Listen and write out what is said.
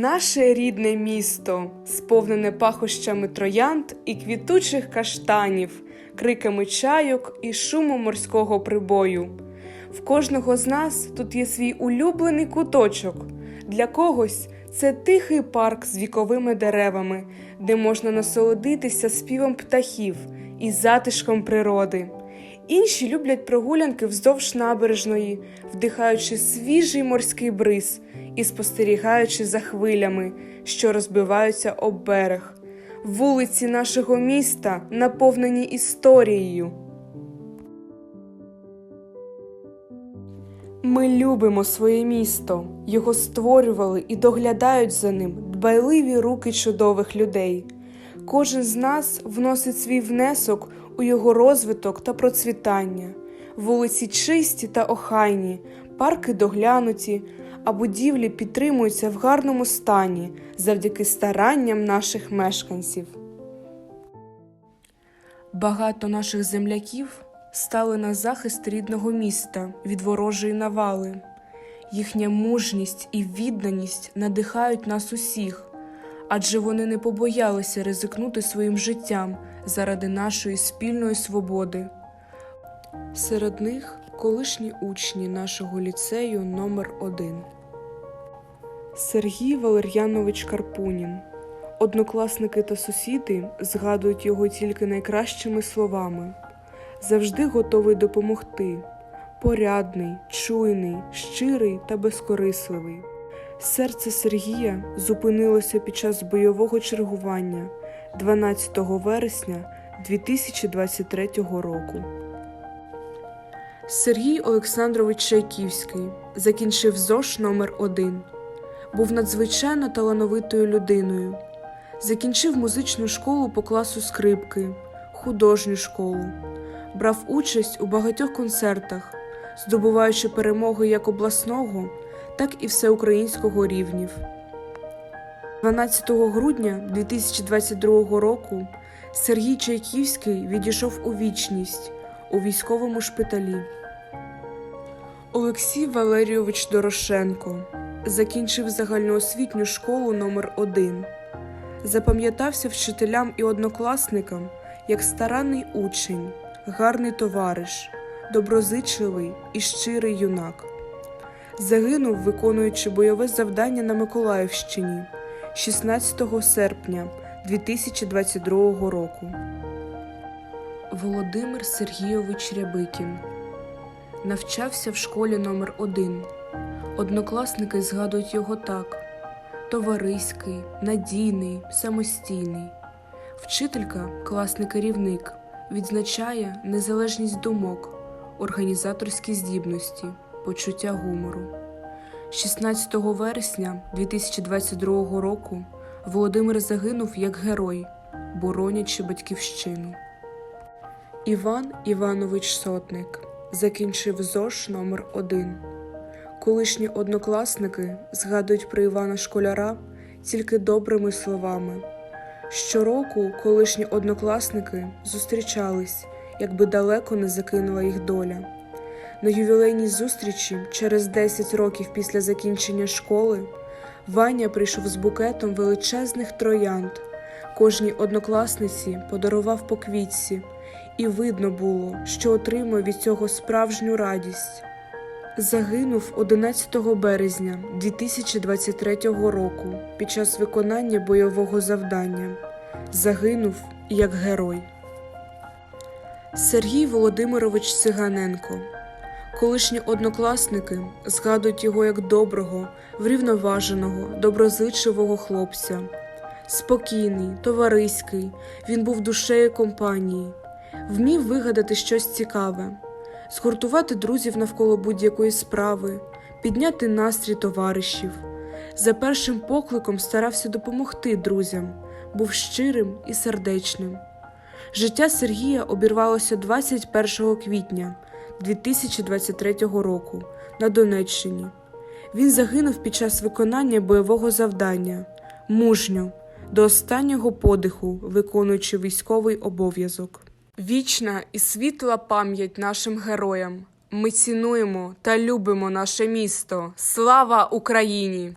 Наше рідне місто, сповнене пахощами троянд і квітучих каштанів, криками чайок і шумом морського прибою. В кожного з нас тут є свій улюблений куточок. Для когось це тихий парк з віковими деревами, де можна насолодитися співом птахів і затишком природи. Інші люблять прогулянки вздовж набережної, вдихаючи свіжий морський бриз і спостерігаючи за хвилями, що розбиваються об берег. Вулиці нашого міста наповнені історією. Ми любимо своє місто, його створювали і доглядають за ним дбайливі руки чудових людей. Кожен з нас вносить свій внесок у його розвиток та процвітання. Вулиці чисті та охайні, парки доглянуті, а будівлі підтримуються в гарному стані завдяки старанням наших мешканців. Багато наших земляків стали на захист рідного міста від ворожої навали. Їхня мужність і відданість надихають нас усіх, адже вони не побоялися ризикнути своїм життям заради нашої спільної свободи. Серед них колишні учні нашого ліцею номер 1 Сергій Валер'янович Карпунін. Однокласники та сусіди згадують його тільки найкращими словами. Завжди готовий допомогти. Порядний, чуйний, щирий та безкорисливий. Серце Сергія зупинилося під час бойового чергування 12 вересня 2023 року. Сергій Олександрович Чайківський закінчив ЗОШ номер 1 Був надзвичайно талановитою людиною. Закінчив музичну школу по класу скрипки, художню школу. Брав участь у багатьох концертах, здобуваючи перемоги як обласного, так і всеукраїнського рівнів. 12 грудня 2022 року Сергій Чайківський відійшов у вічність у військовому шпиталі. Олексій Валерійович Дорошенко закінчив загальноосвітню школу номер 1 Запам'ятався вчителям і однокласникам як старанний учень, гарний товариш, доброзичливий і щирий юнак. Загинув, виконуючи бойове завдання на Миколаївщині 16 серпня 2022 року. Володимир Сергійович Рябикін навчався в школі номер 1 Однокласники згадують його так: товариський, надійний, самостійний. Вчителька, класний керівник, відзначає незалежність думок, організаторські здібності, почуття гумору. 16 вересня 2022 року Володимир загинув як герой, боронячи батьківщину. Іван Іванович Сотник закінчив ЗОШ номер 1 Колишні однокласники згадують про Івана Школяра тільки добрими словами. Щороку колишні однокласники зустрічались, якби далеко не закинула їх доля. На ювілейній зустрічі, через 10 років після закінчення школи, Ваня прийшов з букетом величезних троянд. Кожній однокласниці подарував по квітці, і видно було, що отримує від цього справжню радість. Загинув 11 березня 2023 року під час виконання бойового завдання. Загинув як герой. Сергій Володимирович Циганенко. Колишні однокласники згадують його як доброго, врівноваженого, доброзичливого хлопця. Спокійний, товариський, він був душею компанії, вмів вигадати щось цікаве згуртувати друзів навколо будь-якої справи, підняти настрій товаришів. За першим покликом старався допомогти друзям, був щирим і сердечним. Життя Сергія обірвалося 21 квітня 2023 року на Донеччині. Він загинув під час виконання бойового завдання, мужньо, до останнього подиху, виконуючи військовий обов'язок. Вічна і світла пам'ять нашим героям. Ми цінуємо та любимо наше місто. Слава Україні!